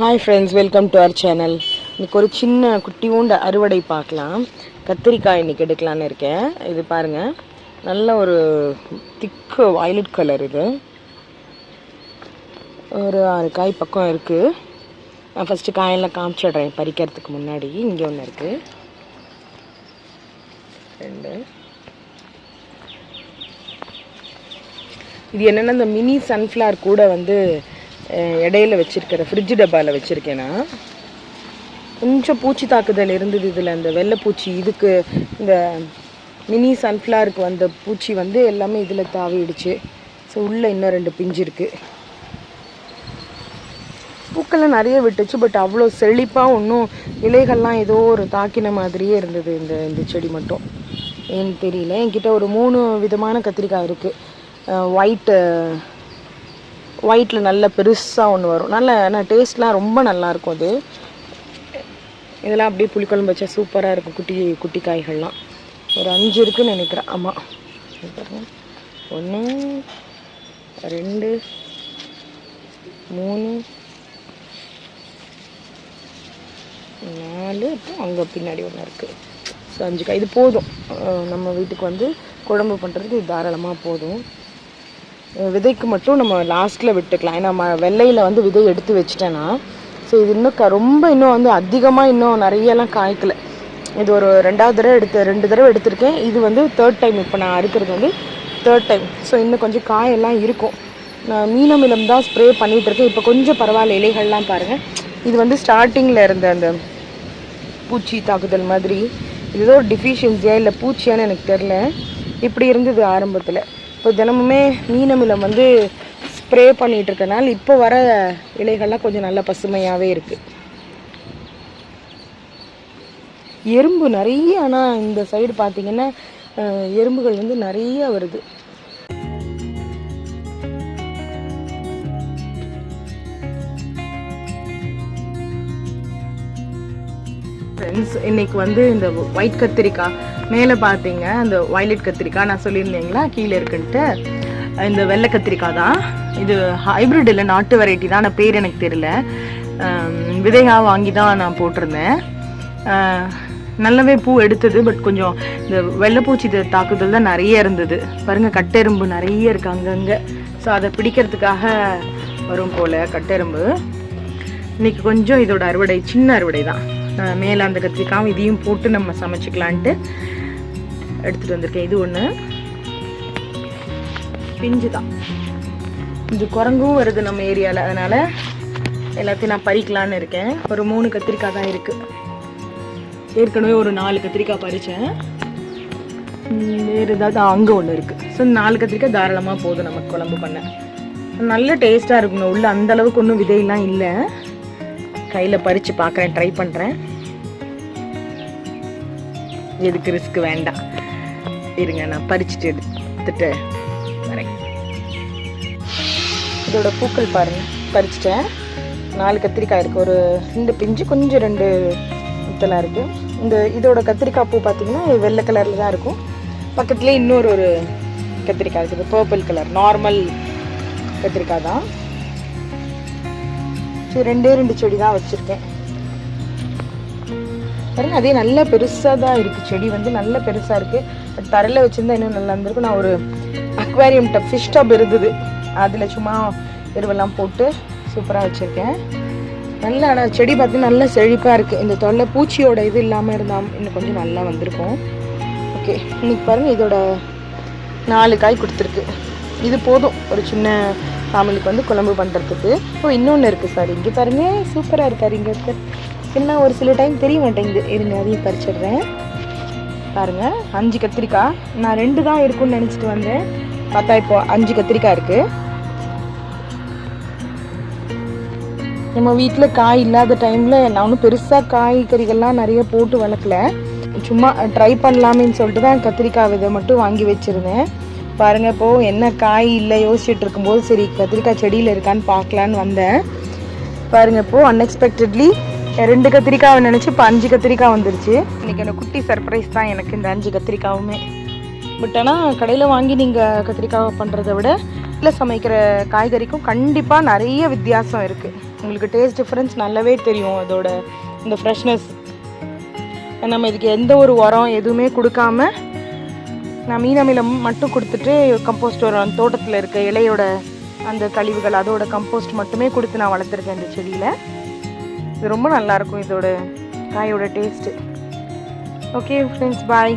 Hi friends welcome to our channel இன்னைக்கு ஒரு சின்ன குட்டியூண்ட அறுவடை பார்க்கலாம். கத்திரிக்காய் இன்றைக்கி எடுக்கலான்னு இருக்கேன். இது பாருங்கள் நல்ல ஒரு திக்கு வயலட் கலர் இது. ஒரு ஆறு காய் பக்கம் இருக்குது நான் ஃபஸ்ட்டு காயெல்லாம் காமிச்சிடுறேன் பறிக்கிறதுக்கு முன்னாடி. இங்கே ஒன்று இருக்குது ரெண்டு. இது என்னென்னா இந்த மினி சன்ஃப்ளவர் கூட வந்து இடையில வச்சுருக்கிற ஃப்ரிட்ஜ் டப்பாவில் வச்சுருக்கேன்னா நான் கொஞ்சம் பூச்சி தாக்குதல் இருந்தது இதில். அந்த வெள்ளைப்பூச்சி இதுக்கு இந்த மினி சன்ஃப்ளவருக்கு வந்த பூச்சி வந்து எல்லாமே இதில் தாவிடுச்சு. ஸோ உள்ளே இன்னும் ரெண்டு பிஞ்சு இருக்குது பூக்கள்லாம் நிறைய விட்டுச்சு பட் அவ்வளோ செழிப்பாக ஒன்றும் இலைகள்லாம் ஏதோ ஒரு தாக்கின மாதிரியே இருந்தது இந்த இந்த செடி மட்டும். ஏன்னு தெரியல. என்கிட்ட ஒரு மூணு விதமான கத்திரிக்காய் இருக்குது ஒயிட்டு ஒயிட்டில் நல்ல பெருசாக ஒன்று வரும். நல்ல ஆனால் டேஸ்ட்லாம் ரொம்ப நல்லாயிருக்கும் அது. இதெல்லாம் அப்படியே புளிக்குழம்பு வச்சா சூப்பராக இருக்கும் குட்டி குட்டி காய்கள்லாம். ஒரு அஞ்சு இருக்குன்னு நினைக்கிறேன். ஆமாம் ஒன்று ரெண்டு மூணு நாலு அங்கே பின்னாடி ஒன்று இருக்குது ஸோ அஞ்சு காய் இது போதும். நம்ம வீட்டுக்கு வந்து குழம்பு பண்ணுறதுக்கு இது தாராளமாக போதும். விதைக்கு மட்டும் நம்ம லாஸ்ட்டில் விட்டுக்கலாம். ஏன்னா வெள்ளையில் வந்து விதை எடுத்து வச்சிட்டேன்னா ஸோ இது இன்னும் க ரொம்ப இன்னும் வந்து அதிகமாக இன்னும் நிறையலாம் காய்க்கல. இது ஒரு ரெண்டாவது தடவை எடுத்து ரெண்டு தடவை எடுத்திருக்கேன். இது வந்து தேர்ட் டைம் இப்போ நான் அறுக்கிறது வந்து தேர்ட் டைம் ஸோ இன்னும் கொஞ்சம் காயெல்லாம் இருக்கும். நான் மீனமிலம் தான் ஸ்ப்ரே பண்ணிகிட்டு இருக்கேன். இப்போ கொஞ்சம் பரவாயில்ல இலைகள்லாம் பாருங்கள் இது வந்து ஸ்டார்டிங்கில் இருந்த அந்த பூச்சி தாக்குதல் மாதிரி. இது ஏதோ டிஃபிஷியன்சியா இல்லை பூச்சியான்னு எனக்கு தெரில இப்படி இருந்தது ஆரம்பத்தில். இப்போ தினமுமே மீனமிலம் வந்து ஸ்ப்ரே பண்ணிகிட்டு இருக்கனால இப்போ வர இலைகள்லாம் கொஞ்சம் நல்ல பசுமையாகவே இருக்குது எறும்பு நிறைய ஆனால் இந்த சைடு பார்த்தீங்கன்னா எறும்புகள் வந்து நிறைய வருது. ஃப்ரெண்ட்ஸ் இன்னைக்கு வந்து இந்த ஒயிட் கத்திரிக்காய் மேலே பார்த்தீங்க அந்த வயலட் கத்திரிக்காய் நான் சொல்லியிருந்தீங்களா கீழே இருக்குன்ட்டு. இந்த வெள்ளை கத்திரிக்காய் தான். இது ஹைப்ரிட் இல்லை நாட்டு வெரைட்டி தான். ஆனால் பேர் எனக்கு தெரியல. விதையாக வாங்கி தான் நான் போட்டிருந்தேன். நல்லாவே பூ எடுத்தது பட் கொஞ்சம் இந்த வெள்ளைப்பூச்சி தாக்குதல் தான் நிறைய இருந்தது. பாருங்கள் கட்டெரும்பு நிறைய இருக்குது அங்கங்கே ஸோ அதை பிடிக்கிறதுக்காக வரும் போல் கட்டெரும்பு. இன்னைக்கு கொஞ்சம் இதோட அறுவடை சின்ன அறுவடை தான். மேலே அந்த கத்திரிக்காயும் இதையும் போட்டு நம்ம சமைச்சிக்கலான்ட்டு எடுத்துகிட்டு வந்திருக்கேன். இது ஒன்று பிஞ்சு தான். இது குரங்கும் வருது நம்ம ஏரியாவில் அதனால் எல்லாத்தையும் நான் பறிக்கலான்னு இருக்கேன். ஒரு மூணு கத்திரிக்காய் தான் இருக்குது ஏற்கனவே ஒரு நாலு கத்திரிக்காய் பறித்தேன் வேறு ஏதாவது அங்கே ஒன்று இருக்குது ஸோ நாலு கத்திரிக்காய் தாராளமாக போதும் நமக்கு குழம்பு பண்ண. நல்ல டேஸ்ட்டாக இருக்குங்க. உள்ள அந்த அளவுக்கு ஒன்றும் விதையெல்லாம் இல்லை. கையில் பறித்து பார்க்குறேன் ட்ரை பண்ணுறேன் எதுக்கு ரிஸ்க் வேண்டாம். இருங்க நான் பறிச்சுட்டு எடுத்துட்டு வரேன். இதோட பூக்கள் பாருங்க பறிச்சிட்டேன். நாலு கத்திரிக்காய் இருக்குது ஒரு ரெண்டு பிஞ்சு கொஞ்சம் ரெண்டு முத்தலாக இருக்குது இந்த இதோட கத்திரிக்காய் பூ பார்த்தீங்கன்னா வெள்ளை கலரில் தான் இருக்கும். பக்கத்துலேயே இன்னொரு ஒரு கத்திரிக்காய் இருக்குது பர்பிள் கலர் நார்மல் கத்திரிக்காய் தான். சரி ரெண்டே ரெண்டு செடி தான் வச்சுருக்கேன். பாருங்க அதே நல்ல பெருசாக தான் இருக்குது செடி வந்து நல்ல பெருசாக இருக்குது பட் தரையில் வச்சுருந்தா இன்னும் நல்லா இருந்திருக்கும். நான் ஒரு அக்வாரியம் டப் ஃபிஷ் டப் இருந்தது. அதில் சும்மா எருவெல்லாம் போட்டு சூப்பராக வச்சுருக்கேன். நல்ல ஆனால் செடி பார்த்தீங்கன்னா நல்ல செழிப்பாக இருக்குது இந்த தொல்லை பூச்சியோட இது இல்லாமல் இருந்தால் இன்னும் கொஞ்சம் நல்லா வந்திருக்கும். ஓகே இன்னைக்கு பாருங்கள் இதோட நாலு காய் கொடுத்துருக்கு. இது போதும். ஒரு சின்ன ஃபேமிலிக்கு வந்து குழம்பு பண்ணுறதுக்கு ஓ இன்னொன்று இருக்குது சார் இங்கே பாருங்க சூப்பராக இருக்கார் இங்கே இருக்க என்ன ஒரு சில டைம் தெரிய மாட்டேங்குது. இருங்க அதையும் பறிச்சிடுறேன். பாருங்க அஞ்சு கத்திரிக்காய். நான் ரெண்டு தான் இருக்கும்னு நினச்சிட்டு வந்தேன். பார்த்தா இப்போ அஞ்சு கத்திரிக்காய் இருக்குது நம்ம வீட்டில் காய் இல்லாத டைமில் நான் ஒன்றும் பெருசாக காய்கறிகள்லாம் நிறைய போட்டு வளர்க்கல. சும்மா ட்ரை பண்ணலாமேன்னு சொல்லிட்டு தான் கத்திரிக்காய் விதை மட்டும் வாங்கி வச்சுருந்தேன். பாருங்கள் இப்போது என்ன காய் இல்லை யோசிச்சுட்டு இருக்கும்போது சரி கத்திரிக்காய் செடியில் இருக்கான்னு பார்க்கலான்னு வந்தேன். பாருங்கள் இப்போது அன்எக்ஸ்பெக்டட்லி ரெண்டு கத்திரிக்காய் நினச்சி இப்போ அஞ்சு கத்திரிக்காய் வந்துருச்சு. இன்றைக்கி அந்த குட்டி சர்ப்ரைஸ் தான் எனக்கு இந்த அஞ்சு கத்திரிக்காவுமே. பட் ஆனால் கடையில் வாங்கி நீங்கள் கத்திரிக்காய் பண்ணுறதை விட வீட்டில் சமைக்கிற காய்கறிக்கும் கண்டிப்பாக நிறைய வித்தியாசம் இருக்குது உங்களுக்கு டேஸ்ட் டிஃப்ரென்ஸ் நல்லாவே தெரியும் அதோட இந்த ஃப்ரெஷ்னஸ் நம்ம இதுக்கு எந்த ஒரு உரம் எதுவுமே கொடுக்காம நான் மீன் அமிலம் மட்டும் கொடுத்துட்டு கம்போஸ்ட் உரம் தோட்டத்தில் இருக்க இலையோட அந்த கழிவுகள் அதோட கம்போஸ்ட் மட்டுமே கொடுத்து நான் வளர்த்துருக்கேன் இந்த செடியில். இது ரொம்ப நல்லாயிருக்கும் இதோட காயோட டேஸ்ட்டு. Okay friends bye